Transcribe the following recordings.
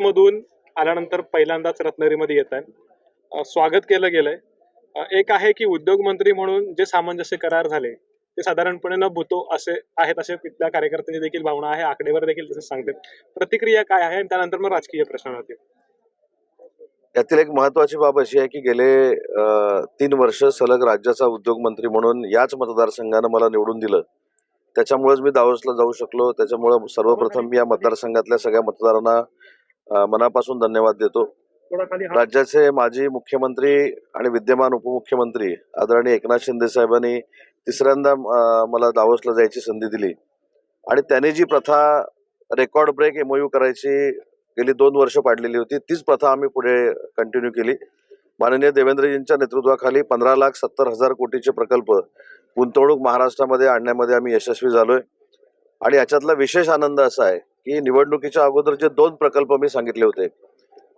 मधून आल्यानंतर पहिल्यांदाच रत्नागिरीमध्ये येत आहे स्वागत केलं गेलंय. एक आहे की उद्योग मंत्री म्हणून जे सामंजस्य करार झाले ते साधारणपणे न भूतो असे आहेत असे तिथल्या कार्यकर्त्यांची देखील भावना आहे आकडेवारी देखील तसं सांगते प्रतिक्रिया काय आहे आणि त्यानंतर मग राजकीय प्रश्न होते यातील एक महत्वाची बाब अशी आहे की गेले तीन वर्ष सलग राज्याचा उद्योग मंत्री म्हणून याच मतदारसंघानं मला निवडून दिलं. त्याच्यामुळेच मी दावोसला जाऊ शकलो. त्याच्यामुळे सर्वप्रथम मी या मतदारसंघातल्या सगळ्या मतदारांना मनापासून धन्यवाद देतो. राज्याचे माजी मुख्यमंत्री आणि विद्यमान उपमुख्यमंत्री आदरणीय एकनाथ शिंदे साहेबांनी तिसऱ्यांदा मला दावोसला जायची संधी दिली. आणि त्यांनी जी प्रथा रेकॉर्ड ब्रेक एमओयू करायची गेली दोन वर्ष पाडलेली होती तीच प्रथा आम्ही पुढे कंटिन्यू केली. माननीय देवेंद्रजींच्या नेतृत्वाखाली पंधरा लाख सत्तर हजार कोटीचे प्रकल्प गुंतवणूक महाराष्ट्रामध्ये आणण्यामध्ये आम्ही यशस्वी झालोय. आणि याच्यातला विशेष आनंद असा आहे की निवडणुकीच्या अगोदर जे दोन प्रकल्प मी सांगितले होते.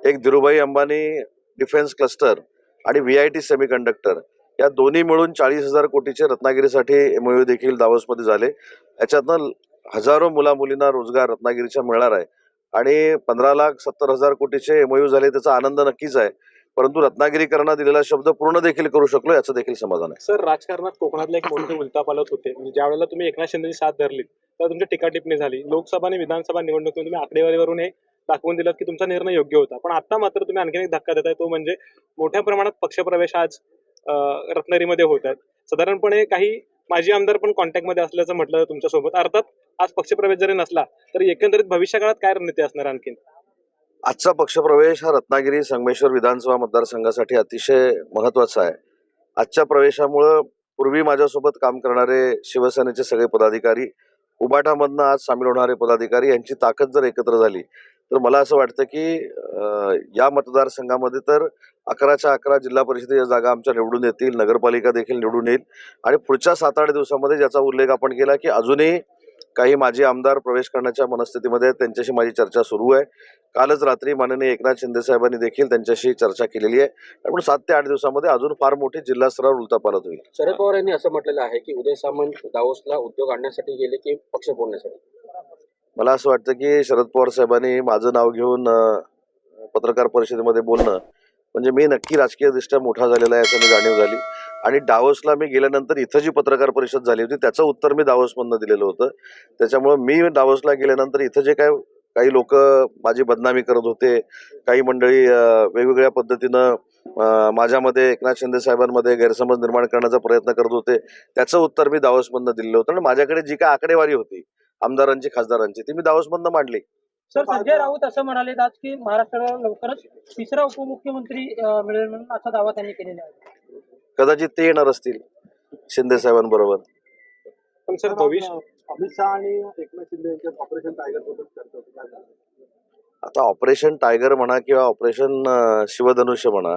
एक धीरुभाई अंबानी डिफेन्स क्लस्टर आणि व्ही आय टी सेमीकंडक्टर. या दोन्ही मिळून चाळीस हजार कोटीचे रत्नागिरीसाठी एमओयू देखील दावोसमध्ये झाले. याच्यातनं हजारो मुला मुलींना रोजगार रत्नागिरीच्या मिळणार आहे. आणि पंधरा लाख सत्तर हजार कोटीचे एमओयू झाले त्याचा आनंद नक्कीच आहे. परंतु रत्नागिरीकरांना दिलेला शब्द पूर्ण देखील करू शकलो याचं देखील समाधान आहे. सर राजकारणात कोकणातले एक मोठे उलटापालट होते. म्हणजे ज्या वेळेला तुम्ही एकनाथ शिंदेची साथ धरली तर तुमची टीका टिप्पणी झाली. लोकसभा आणि विधानसभा निवडणुकीत तुम्ही आकडेवारीवरून हे दाखवून दिलं की तुमचा निर्णय योग्य होता. पण आता मात्र तुम्ही आणखी एक धक्का देताय तो म्हणजे मोठ्या प्रमाणात पक्षप्रवेश आज रत्नागिरीमध्ये होत आहेत. साधारणपणे काही माजी आमदार पण कॉन्टॅक्टमध्ये असल्याचं म्हटलं तुमच्यासोबत. अर्थात आज पक्षप्रवेश जरी नसला तरी एकंदरीत भविष्यकाळात काय रणनीती असणार आणखीन? आजचा पक्षप्रवेश हा रत्नागिरी संगमेश्वर विधानसभा मतदारसंघासाठी अतिशय महत्त्वाचा आहे. आजच्या प्रवेशामुळं पूर्वी माझ्यासोबत काम करणारे शिवसेनेचे सगळे पदाधिकारी उबाटामधनं आज सामील होणारे पदाधिकारी यांची ताकद जर एकत्र झाली तर मला असं वाटतं की या मतदारसंघामध्ये तर अकराच्या अकरा जिल्हा परिषदेच्या जागा आमच्या निवडून येतील नगरपालिका देखील निवडून येईल आणि पुढच्या सात आठ दिवसामध्ये ज्याचा उल्लेख आपण केला की अजूनही काही माजी आमदार प्रवेश करण्याच्या मनस्थितीमध्ये त्यांच्याशी माझी चर्चा सुरू आहे. कालच रात्री माननीय एकनाथ शिंदे साहेबांनी देखील त्यांच्याशी चर्चा केलेली आहे. त्यामुळे सात ते आठ दिवसामध्ये अजून फार मोठी जिल्हा स्तरावर उलटापालट होईल. शरद पवार यांनी असं म्हटलेलं आहे की उदय सामंत दावोसला उद्योग आणण्यासाठी गेले की पक्ष फोडण्यासाठी? मला असं वाटतं की शरद पवार साहेबांनी माझं नाव घेऊन पत्रकार परिषदेमध्ये बोलणं म्हणजे मी नक्की राजकीय दृष्ट्या मोठा झालेला आहे याची मी जाणीव झाली. आणि डावसला मी गेल्यानंतर इथं जी पत्रकार परिषद झाली होती त्याचं उत्तर मी डावसमधनं दिलेलं होतं. त्याच्यामुळे मी डावसला गेल्यानंतर इथं जे काय काही लोक माझी बदनामी करत होते काही मंडळी वेगवेगळ्या पद्धतीनं माझ्यामध्ये एकनाथ शिंदे साहेबांमध्ये गैरसमज निर्माण करण्याचा प्रयत्न करत होते त्याचं उत्तर मी दावसमधनं दिलेलं होतं. आणि माझ्याकडे जी काय आकडेवारी होती आमदारांची खासदारांची ती मी दावसमधनं मांडली. सर संजय राऊत असं म्हणाले आज की महाराष्ट्राला लवकरच तिसरा उपमुख्यमंत्री मिळेल म्हणून असा दावा त्यांनी केलेला आहे. कदाचित ते येणार असतील शिंदे साहेबांबरोबर. पण सर भविष्य अमित शहा आणि एकनाथ शिंदे यांच्यात ऑपरेशन टायगरबद्दल चर्चा होती? काय झालं? आता ऑपरेशन टायगर म्हणा किंवा ऑपरेशन अं, शिवधनुष्य म्हणा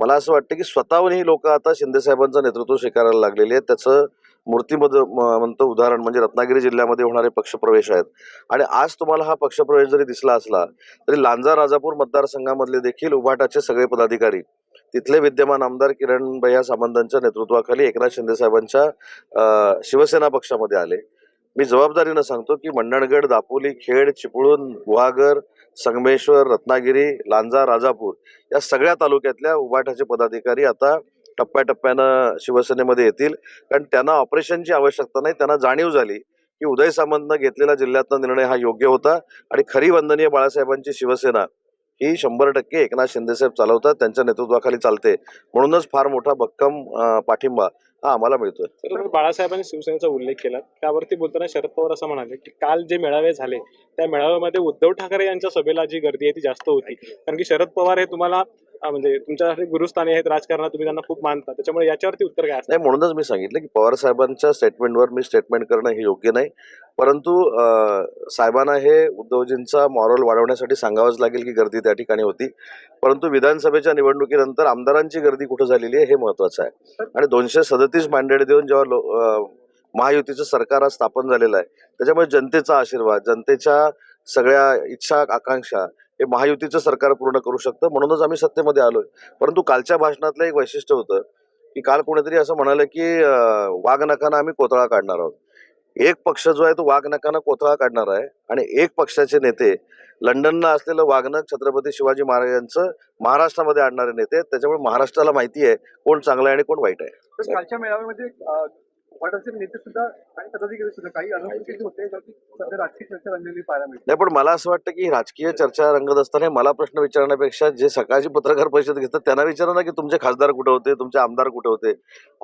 मला असं वाटतं की स्वतःहून ही लोक आता शिंदे साहेबांचं नेतृत्व स्वीकारायला लागलेली आहेत. त्याचं मूर्तिमद म- म्हणतं उदाहरण म्हणजे रत्नागिरी जिल्ह्यामध्ये होणारे पक्षप्रवेश आहेत. आणि आज तुम्हाला हा पक्षप्रवेश जरी दिसला असला तरी लांजा राजापूर मतदारसंघामधले देखील उभाटाचे सगळे पदाधिकारी तिथले विद्यमान आमदार किरण भैया सामंतांच्या नेतृत्वाखाली एकनाथ शिंदे साहेबांच्या शिवसेना पक्षामध्ये आले. मी जबाबदारीनं सांगतो की मंडणगड दापोली खेड चिपळूण गुहागर संगमेश्वर रत्नागिरी लांजा राजापूर या सगळ्या तालुक्यातल्या उभाटाचे पदाधिकारी आता टप्प्याटप्प्यानं शिवसेनेमध्ये येतील. कारण त्यांना ऑपरेशनची आवश्यकता नाही त्यांना जाणीव झाली की उदय सामंतनं घेतलेला जिल्ह्यातला निर्णय हा योग्य होता. आणि खरी वंदनीय बाळासाहेबांची शिवसेना ही शंभर टक्के एकनाथ शिंदेसाहेब चालवतात त्यांच्या नेतृत्वाखाली चालते. म्हणूनच फार मोठा भक्कम पाठिंबा हा आम्हाला मिळतोय. बाळासाहेबांनी शिवसेनेचा उल्लेख केला. त्यावरती बोलताना शरद पवार असं म्हणाले की काल जे मेळावे झाले त्या मेळाव्यामध्ये उद्धव ठाकरे यांच्या सभेला जी गर्दी आहे ती जास्त होती. कारण की शरद पवार हे तुम्हाला अं, म्हणजे तुमच्यासाठी गुरुस्थानी आहेत राजकारणात तुम्ही त्यांना खूप मानता. त्याच्यामुळे याच्यावरती उत्तर काय असणार नाही म्हणूनच मी सांगितलं की पवार साहेबांच्या स्टेटमेंटवर मी स्टेटमेंट करणं हे योग्य नाही. परंतु अं, साहेबांना हे उद्धवजींचा मॉरल वाढवण्यासाठी सांगावंच लागेल की गर्दी त्या ठिकाणी होती. परंतु विधानसभेच्या निवडणुकीनंतर आमदारांची गर्दी कुठं झालेली आहे हे महत्वाचं आहे. आणि दोनशे सदतीस मांडेड देऊन जेव्हा लो- अं, महायुतीचं सरकार आज स्थापन झालेलं आहे त्याच्यामुळे जनतेचा आशीर्वाद जनतेच्या सगळ्या इच्छा आकांक्षा हे महायुतीचं सरकार पूर्ण करू शकतं म्हणूनच आम्ही सत्तेमध्ये आलोय. परंतु कालच्या भाषणातलं एक वैशिष्ट्य होतं की काल कोणीतरी असं म्हणालं की अं, वाघ आम्ही कोतळा काढणार आहोत. एक पक्ष जो आहे तो वाघनकानं कोथळा काढणार आहे आणि एक पक्षाचे नेते लंडनला असलेलं वाघनक छत्रपती शिवाजी महाराजांचं महाराष्ट्रामध्ये आणणारे नेते त्याच्यामुळे महाराष्ट्राला माहिती आहे कोण चांगलं आहे आणि कोण वाईट आहे. कालच्या मेळाव्यामध्ये नाही पण मला असं वाटतं की राजकीय चर्चा रंगत असताना मला प्रश्न विचारण्यापेक्षा जे सकाळची पत्रकार परिषद घेतात त्यांना विचारा ना की तुमचे खासदार कुठे होते तुमचे आमदार कुठे होते.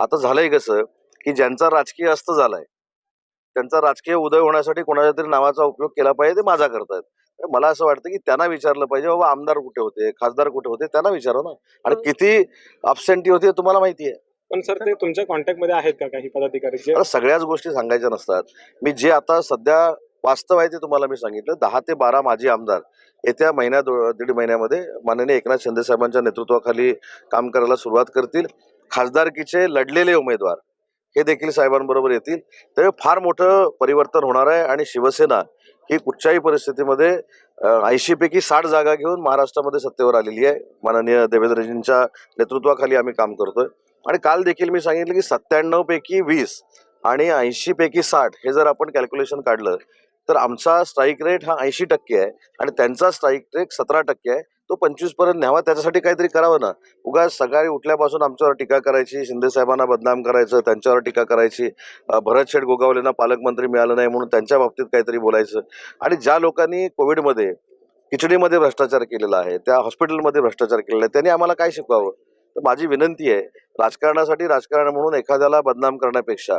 आता झालंय कसं की ज्यांचा राजकीय अस्त झालाय त्यांचा राजकीय उदय होण्यासाठी कोणाच्या तरी नावाचा उपयोग केला पाहिजे ते माझा करतायत. मला असं वाटतं की त्यांना विचारलं पाहिजे बाबा आमदार कुठे होते खासदार कुठे होते त्यांना विचारा ना. आणि किती अबसेंटी होती हे तुम्हाला माहिती आहे. पण सर ते तुमच्या कॉन्टॅक्टमध्ये आहेत का काही पदाधिकारी? जे मला सगळ्याच गोष्टी सांगायच्या नसतात. मी जे आता सध्या वास्तव आहे ते तुम्हाला मी सांगितलं. दहा ते बारा माजी आमदार येत्या महिन्या दो- दीड महिन्यामध्ये माननीय एकनाथ शिंदे साहेबांच्या नेतृत्वाखाली काम करायला सुरुवात करतील. खासदारकीचे लढलेले उमेदवार हे देखील साहेबांबरोबर येतील. तर फार मोठं परिवर्तन होणार आहे आणि शिवसेना ही कुठच्याही परिस्थितीमध्ये ऐंशी पैकी साठ जागा घेऊन महाराष्ट्रामध्ये सत्तेवर आलेली आहे. माननीय देवेंद्रजींच्या नेतृत्वाखाली आम्ही काम करतोय. आणि काल देखील मी सांगितलं की सत्त्याण्णव पैकी वीस आणि ऐंशी पैकी साठ हे जर आपण कॅल्क्युलेशन काढलं तर आमचा स्ट्राईक रेट हा ऐंशी टक्के आहे आणि त्यांचा स्ट्राईक रेट सतरा टक्के आहे. तो पंचवीसपर्यंत न्यावा त्याच्यासाठी काहीतरी करावं ना. उगा सकाळी उठल्यापासून आमच्यावर टीका करायची शिंदे साहेबांना बदनाम करायचं त्यांच्यावर टीका करायची भरत शेठ गोगावलेंना पालकमंत्री मिळालं नाही म्हणून त्यांच्या बाबतीत काहीतरी बोलायचं. आणि ज्या लोकांनी कोविडमध्ये खिचडीमध्ये भ्रष्टाचार केलेला आहे त्या हॉस्पिटलमध्ये भ्रष्टाचार केलेला आहे त्यांनी आम्हाला काय शिकवावं? तर माझी विनंती आहे राजकारणासाठी राजकारण म्हणून एखाद्याला बदनाम करण्यापेक्षा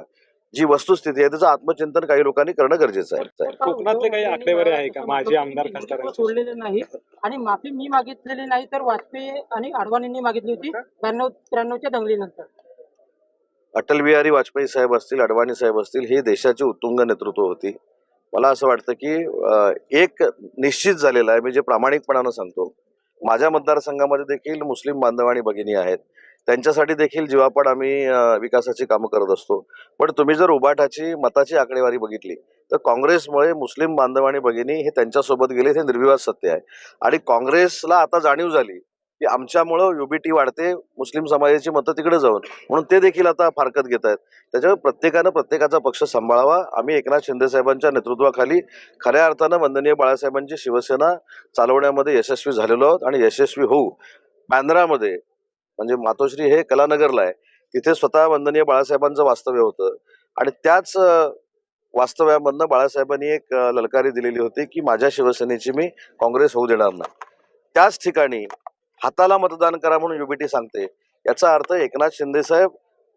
जी वस्तुस्थिती आहे त्याचं आत्मचिंतन काही लोकांनी करणं गरजेचं आहे. कोकणातले काही आकडेवारी आहे का? माजी आमदार खासदार सोडलेले नाही. आणि माफी मी मागितलेली नाही तर वाजपेयी आणि अडवाणींनी मागितली होती त्र्याण्णव त्र्याण्णवच्या दंगलीनंतर. अटल बिहारी वाजपेयी साहेब असतील अडवाणी साहेब असतील ही देशाची उत्तुंग नेतृत्व होती. मला असं वाटतं की एक निश्चित झालेलं आहे मी जे प्रामाणिकपणानं सांगतो. माझ्या मतदारसंघामध्ये देखील मुस्लिम बांधव आणि भगिनी आहेत. त्यांच्यासाठी देखील जीवापाड आम्ही विकासाची कामं करत असतो. पण तुम्ही जर उबाठाची मताची आकडेवारी बघितली तर काँग्रेसमुळे मुस्लिम बांधव आणि भगिनी हे त्यांच्यासोबत गेले हे निर्विवाद सत्य आहे. आणि काँग्रेसला आता जाणीव झाली की आमच्यामुळं युबीटी वाढते मुस्लिम समाजाची मतं तिकडे जाऊन. म्हणून ते देखील आता फारकत घेत आहेत. त्याच्यामुळे प्रत्येकानं प्रत्येकाचा पक्ष सांभाळावा. आम्ही एकनाथ शिंदे साहेबांच्या नेतृत्वाखाली खऱ्या अर्थानं वंदनीय बाळासाहेबांची शिवसेना चालवण्यामध्ये यशस्वी झालेलो आहोत आणि यशस्वी होऊ. बांद्रामध्ये म्हणजे मातोश्री हे कलानगरला आहे. तिथे स्वतः वंदनीय बाळासाहेबांचं वास्तव्य होतं. आणि त्याच वास्तव्यामधनं बाळासाहेबांनी एक ललकारी दिलेली होती की माझ्या शिवसेनेची मी काँग्रेस होऊ देणार नाही. त्याच ठिकाणी हाताला मतदान करा म्हणून युबीटी सांगते. याचा अर्थ एकनाथ शिंदे साहेब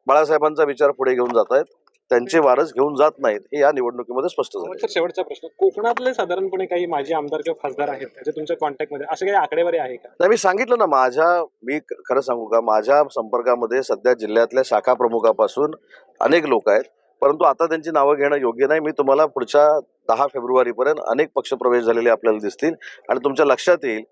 बाळासाहेबांचा विचार पुढे घेऊन जात आहेत त्यांचे वारस घेऊन जात नाहीत हे या निवडणुकीमध्ये स्पष्ट झाले शेवटचा प्रश्न. कोकणातले साधारणपणे काही माजी आमदार किंवा खासदार आहेत जे तुमच्या कॉन्टॅक्टमध्ये असे काही आकडेवारी आहे का? नाही मी सांगितलं ना माझ्या मी खरं सांगू का माझ्या संपर्कामध्ये सध्या जिल्ह्यातल्या शाखा प्रमुखापासून अनेक लोक आहेत परंतु आता त्यांची नावं घेणं योग्य नाही. मी तुम्हाला पुढच्या दहा फेब्रुवारीपर्यंत अनेक पक्षप्रवेश झालेले आपल्याला दिसतील आणि तुमच्या लक्षात येईल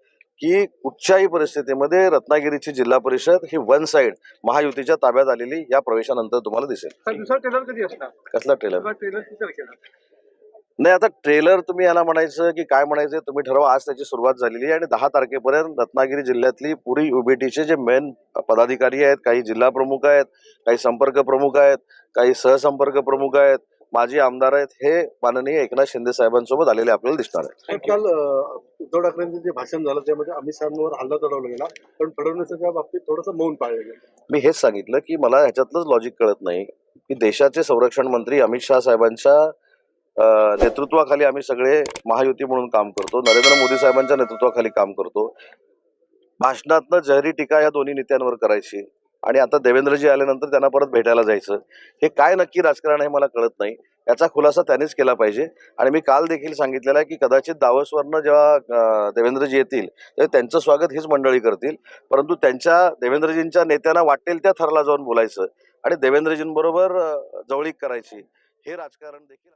की कुठच्याही परिस्थितीमध्ये रत्नागिरीची जिल्हा परिषद ही वन साइड महायुतीच्या ताब्यात आलेली या प्रवेशानंतर तुम्हाला दिसेल. दुसरा ट्रेलर कधी असणार? कसला ट्रेलर नाही आता ट्रेलर तुम्ही याला म्हणायचं की काय म्हणायचं तुम्ही ठरवा. आज त्याची सुरुवात झालेली आहे आणि दहा तारखेपर्यंत रत्नागिरी जिल्ह्यातली पुरी युबीटीचे जे मेन पदाधिकारी आहेत काही जिल्हा प्रमुख आहेत काही संपर्क प्रमुख आहेत काही सहसंपर्क प्रमुख आहेत माजी आमदार आहेत हे माननीय एकनाथ शिंदे साहेबांसोबत आलेले आपल्याला दिसणार आहे काल उद्धव ठाकरेंचं जे भाषण झालं त्यामध्ये अमित शहावर हल्ला चढवला गेला पण फडणवीसांच्या बाबतीत थोडंसं मौन पाळलं गेलं. मी हेच सांगितलं की मला ह्याच्यातलंच लॉजिक कळत नाही की देशाचे संरक्षण मंत्री अमित शहा साहेबांच्या नेतृत्वाखाली आम्ही सगळे महायुती म्हणून काम करतो नरेंद्र मोदी साहेबांच्या नेतृत्वाखाली काम करतो. भाषणातनं जहरी टीका या दोन्ही नेत्यांवर करायची. आणि आता देवेंद्रजी आल्यानंतर त्यांना परत भेटायला जायचं. हे काय नक्की राजकारण आहे मला कळत नाही. याचा खुलासा त्यांनीच केला पाहिजे. आणि मी काल देखील सांगितलेलं आहे की कदाचित दावसवरनं जेव्हा देवेंद्रजी येतील तेव्हा त्यांचं स्वागत हीच मंडळी करतील. परंतु त्यांच्या देवेंद्रजींच्या नेत्यांना वाटेल त्या थरला जाऊन बोलायचं. आणि देवेंद्रजींबरोबर जवळीक करायची. हे राजकारण देखील